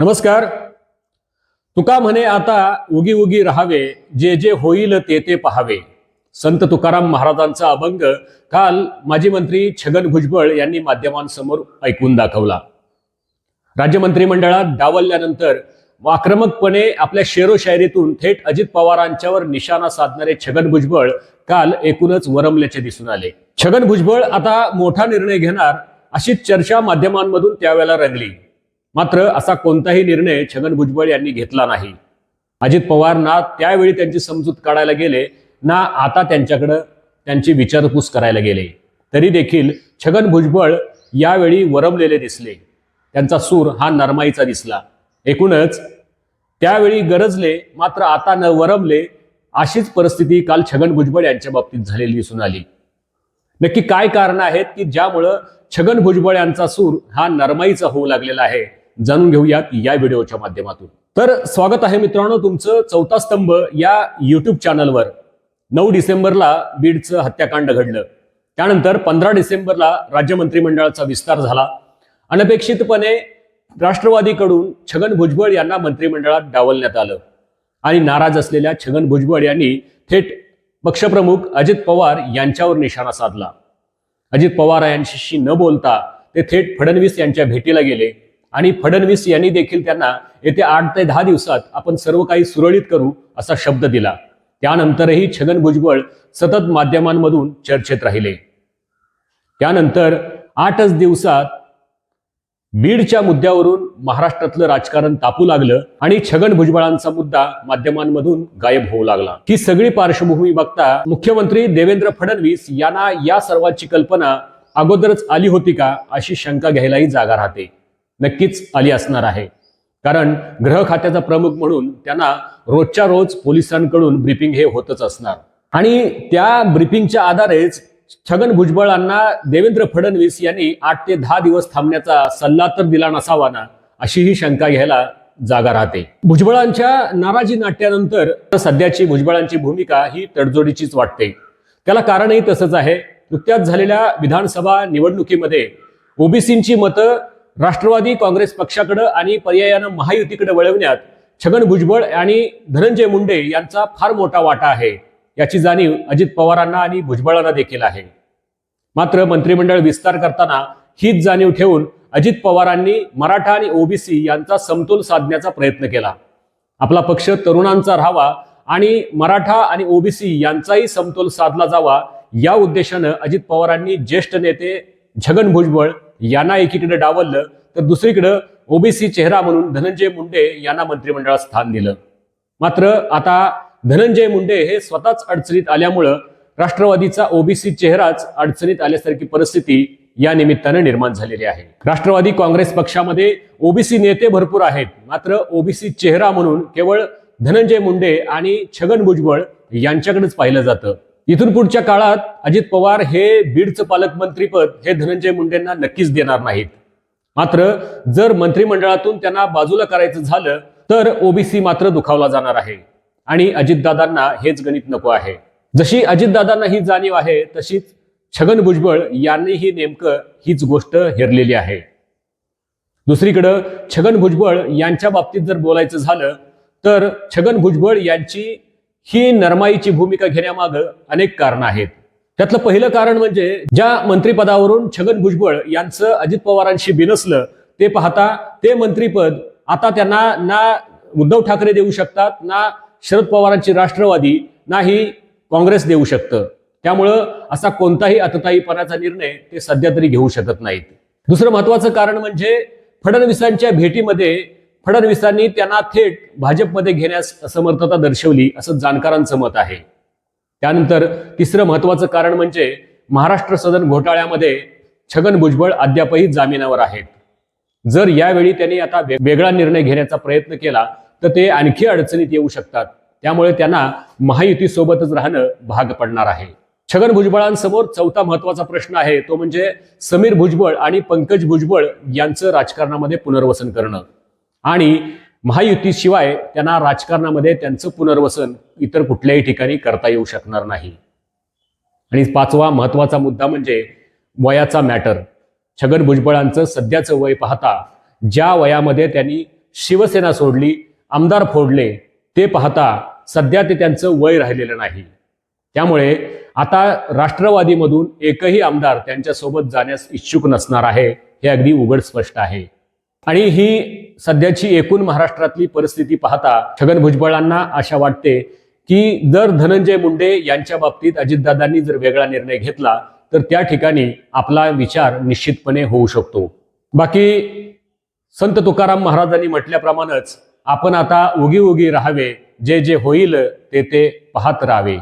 नमस्कार. तुका म्हणे आता उगी उगी राहावे जे जे होईल ते ते पहावे. संत तुकाराम महाराजांचा अभंग काल माजी मंत्री छगन भुजबळ यांनी माध्यमांसमोर ऐकून दाखवला. राज्य मंत्रिमंडळात डावलल्यानंतर आक्रमकपणे आपल्या शेरोशायरीतून थेट अजित पवारांच्यावर निशाणा साधणारे छगन भुजबळ काल एकूणच वरमल्याचे दिसून आले. छगन भुजबळ आता मोठा निर्णय घेणार अशी चर्चा माध्यमांमधून त्यावेळेला रंगली. मात्र असा कोणताही निर्णय छगन भुजबळ यांनी घेतला नाही. अजित पवार ना त्यावेळी त्यांची समजूत काढायला गेले ना आता त्यांच्याकडं त्यांची विचारपूस करायला गेले. तरी देखील छगन भुजबळ यावेळी वरमलेले दिसले. त्यांचा सूर हा नरमाईचा दिसला. एकूणच त्यावेळी गरजले मात्र आता न वरमले अशीच परिस्थिती काल छगन भुजबळ यांच्या बाबतीत झालेली दिसून आली. नक्की काय कारण आहेत की ज्यामुळं छगन भुजबळ यांचा सूर हा नरमाईचा होऊ लागलेला आहे? जाणून घेऊयात या व्हिडिओच्या माध्यमातून. तर स्वागत आहे मित्रांनो तुमचं चौथा स्तंभ या युट्यूब चॅनलवर नऊ डिसेंबरला बीडचं हत्याकांड घडलं. त्यानंतर पंधरा डिसेंबरला राज्य मंत्रिमंडळाचा विस्तार झाला. अनपेक्षितपणे राष्ट्रवादीकडून छगन भुजबळ यांना मंत्रिमंडळात डावलण्यात आलं. आणि नाराज असलेल्या छगन भुजबळ यांनी थेट पक्षप्रमुख अजित पवार यांच्यावर निशाणा साधला. अजित पवार यांच्याशी न बोलता ते थेट फडणवीस यांच्या भेटीला गेले. आणि फडणवीस यांनी देखील त्यांना येत्या आठ ते दहा दिवसात आपण सर्व काही सुरळीत करू असा शब्द दिला. त्यानंतरही छगन भुजबळ सतत माध्यमांमधून चर्चेत राहिले. त्यानंतर आठच दिवसात बीडच्या मुद्द्यावरून महाराष्ट्रातलं राजकारण तापू लागलं आणि छगन भुजबळांचा मुद्दा माध्यमांमधून गायब होऊ लागला. ही सगळी पार्श्वभूमी बघता मुख्यमंत्री देवेंद्र फडणवीस यांना या सर्वांची कल्पना अगोदरच आली होती का अशी शंका घ्यायलाही जागा राहते. नक्कीच आली असणार आहे. कारण ग्रह खात्याचा प्रमुख म्हणून त्यांना रोजच्या रोज पोलिसांकडून ब्रीफिंग हे होतच असणार. आणि त्या ब्रीफिंगच्या आधारेच छगन भुजबळांना देवेंद्र फडणवीस यांनी आठ ते दहा दिवस थांबण्याचा सल्ला तर दिला नसावा ना अशी ही शंका घ्यायला जागा राहते. भुजबळांच्या नाराजी नाट्यानंतर सध्याची भुजबळांची भूमिका ही तडजोडीचीच वाटते. त्याला कारणही तसंच आहे. नुकत्याच झालेल्या विधानसभा निवडणुकीमध्ये ओबीसींची मतं राष्ट्रवादी काँग्रेस पक्षाकडं आणि पर्यायानं महायुतीकडे वळवण्यात छगन भुजबळ आणि धनंजय मुंडे यांचा फार मोठा वाटा आहे. याची जाणीव अजित पवारांना आणि भुजबळांना देखील आहे. मात्र मंत्रिमंडळ विस्तार करताना हीच जाणीव ठेवून अजित पवारांनी मराठा आणि ओबीसी यांचा समतोल साधण्याचा प्रयत्न केला. आपला पक्ष तरुणांचा राहावा आणि मराठा आणि ओबीसी यांचाही समतोल साधला जावा या उद्देशानं अजित पवारांनी ज्येष्ठ नेते छगन भुजबळ यांना एकीकडे डावललं तर दुसरीकडे ओबीसी चेहरा म्हणून धनंजय मुंडे यांना मंत्रिमंडळात स्थान दिलं. मात्र आता धनंजय मुंडे हे स्वतःच अडचणीत आल्यामुळं राष्ट्रवादीचा ओबीसी चेहराच अडचणीत आल्यासारखी परिस्थिती या निमित्तानं निर्माण झालेली आहे. राष्ट्रवादी काँग्रेस पक्षामध्ये ओबीसी नेते भरपूर आहेत मात्र ओबीसी चेहरा म्हणून केवळ धनंजय मुंडे आणि छगन भुजबळ यांच्याकडेच पाहिलं जातं. इथून पुढच्या काळात अजित पवार हे बीडचं पालकमंत्रीपद हे धनंजय मुंडेंना नक्कीच देणार नाहीत. मात्र जर मंत्रिमंडळातून त्यांना बाजूला करायचं झालं तर ओबीसी मात्र दुखावला जाणार आहे. आणि अजितदादांना हेच गणित नको आहे. जशी अजितदादांना ही जाणीव आहे तशीच छगन भुजबळ यांनीही नेमकं हीच गोष्ट हेरलेली आहे. दुसरीकडं छगन भुजबळ यांच्या बाबतीत जर बोलायचं झालं तर छगन भुजबळ यांची ही नरमाईची भूमिका घेण्यामागं अनेक कारणं आहेत. त्यातलं पहिलं कारण म्हणजे ज्या मंत्रिपदावरून छगन भुजबळ यांचं अजित पवारांशी बिनसलं ते पाहता ते मंत्रीपद आता त्यांना ना उद्धव ठाकरे देऊ शकतात ना शरद पवारांची राष्ट्रवादी नाही काँग्रेस देऊ शकतं. त्यामुळं असा कोणताही अतताईपणाचा निर्णय ते सध्या तरी घेऊ शकत नाहीत. दुसरं महत्वाचं कारण म्हणजे फडणवीसांच्या भेटीमध्ये फडणवीसांनी त्यांना थेट भाजपमध्ये घेण्यास असमर्थता दर्शवली असं जाणकारांचं मत आहे. त्यानंतर तिसरं महत्वाचं कारण म्हणजे महाराष्ट्र सदन घोटाळ्यामध्ये छगन भुजबळ अद्यापही जामिनावर आहेत. जर यावेळी त्यांनी आता वेगळा निर्णय घेण्याचा प्रयत्न केला तर ते आणखी अडचणीत येऊ शकतात. त्यामुळे त्यांना महायुती सोबतच राहणं भाग पडणार आहे. छगन भुजबळांसमोर चौथा महत्त्वाचा प्रश्न आहे तो म्हणजे समीर भुजबळ आणि पंकज भुजबळ यांचं राजकारणामध्ये पुनर्वसन करणं. आणि महायुतीशिवाय त्यांना राजकारणामध्ये त्यांचं पुनर्वसन इतर कुठल्याही ठिकाणी करता येऊ शकणार नाही. आणि पाचवा महत्त्वाचा मुद्दा म्हणजे वयाचा मॅटर. छगन भुजबळांचं सध्याचं वय पाहता ज्या वयामध्ये त्यांनी शिवसेना सोडली आमदार फोडले ते पाहता सध्या ते त्यांचं वय राहिलेलं नाही. त्यामुळे आता राष्ट्रवादीमधून एकही आमदार त्यांच्यासोबत जाण्यास इच्छुक नसणार आहे हे अगदी उघड स्पष्ट आहे. आणि ही सध्याची एकूण महाराष्ट्रातली परिस्थिती पाहता छगन भुजबळांना आशा वाटते की जर धनंजय मुंडे यांच्या बाबतीत अजितदादांनी जर वेगळा निर्णय घेतला तर त्या ठिकाणी आपला विचार निश्चितपणे होऊ शकतो. बाकी संत तुकाराम महाराजांनी म्हटल्याप्रमाणेच आपण आता उगी उगी राहावे जे जे होईल ते ते पाहत राहावे.